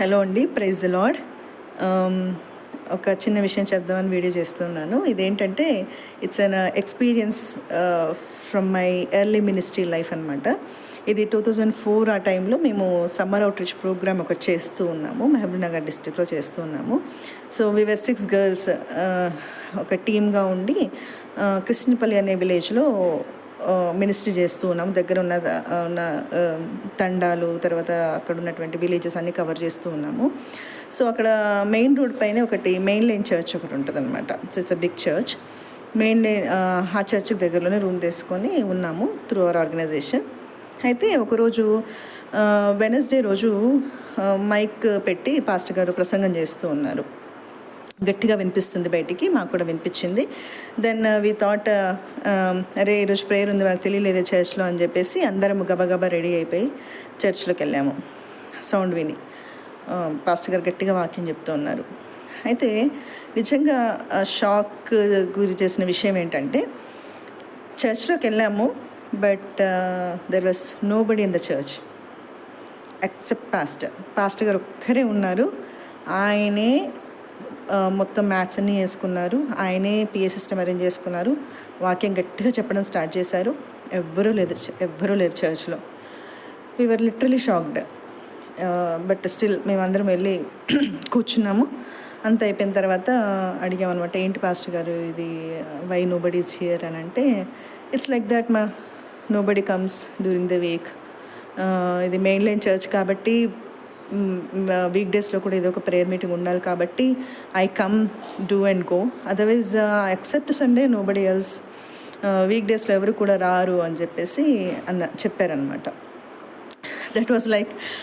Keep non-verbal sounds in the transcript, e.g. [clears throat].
Hello అండి praise lord um, ఒక చిన్న విషయం చెప్దామని వీడియో చేస్తున్నాను. ఇదేంటంటే it's an experience from my early ministry life అనమాట ఇది టూ థౌజండ్ ఫోర్ ఆ టైంలో మేము సమ్మర్ అవుట్రీచ్ ప్రోగ్రామ్ ఒకటి చేస్తూ ఉన్నాము. మహబూబ్నగర్ డిస్టిక్లో చేస్తూ ఉన్నాము. సో వీఆర్ సిక్స్ గర్ల్స్ ఒక టీమ్గా ఉండి uh, కృష్ణపల్లి అనే విలేజ్లో మినిస్ట్రీ చేస్తూ ఉన్నాము. దగ్గర ఉన్న ఉన్న తండాలు తర్వాత అక్కడ ఉన్నటువంటి విలేజెస్ అన్నీ కవర్ చేస్తూ ఉన్నాము. సో అక్కడ మెయిన్ రోడ్ పైన ఒకటి మెయిన్ లైన్ చర్చ్ ఒకటి ఉంటుంది అనమాట so it's a big church main line ఆ చర్చ్ దగ్గరలోనే రూమ్ తీసుకొని ఉన్నాము త్రూ అవర్ ఆర్గనైజేషన్ అయితే ఒకరోజు వెనస్డే రోజు మైక్ పెట్టి పాస్టర్ గారు ప్రసంగం చేస్తూ ఉన్నారు. గట్టిగా వినిపిస్తుంది బయటికి మాకు కూడా వినిపించింది. దెన్ వి థాట్ అరే ఈరోజు ప్రేయర్ ఉంది మనకు తెలియలేదే చర్చ్లో అని చెప్పేసి అందరం గబగబా రెడీ అయిపోయి చర్చ్లోకి వెళ్ళాము. సౌండ్ విని um, పాస్టర్ గారు గట్టిగా వాక్యం చెప్తూ ఉన్నారు. అయితే నిజంగా షాక్ గురి చేసిన విషయం ఏంటంటే చర్చ్లోకి వెళ్ళాము but there was nobody in the church except pastor pastor గారు ఒక్కరే ఉన్నారు. ఆయనే మొత్తం మ్యాథ్స్ అన్నీ వేసుకున్నారు. ఆయనే పిఏ సిస్టమ్ అరేంజ్ చేసుకున్నారు. వాక్యం గట్టిగా చెప్పడం స్టార్ట్ చేశారు. ఎవ్వరూ లేదు ఎవ్వరూ లేరు చర్చ్లో we're literally shocked but still మేమందరం వెళ్ళి [clears throat] కూర్చున్నాము. అంత అయిపోయిన తర్వాత అడిగామన్నమాట ఏంటి పాస్టర్ గారు ఇది? వై నో బడీస్ హియర్ అని అంటే ఇట్స్ లైక్ దట్ మా nobody comes during the week ఇది మెయిన్ లైన్ చర్చ్ కాబట్టి వీక్ డేస్లో కూడా ఏదో ఒక ప్రేయర్ మీటింగ్ ఉండాలి కాబట్టి I come do and go otherwise except Sunday nobody else week డేస్లో ఎవరు కూడా రారు అని చెప్పేసి అన్న చెప్పారనమాట దట్ వాస్ లైక్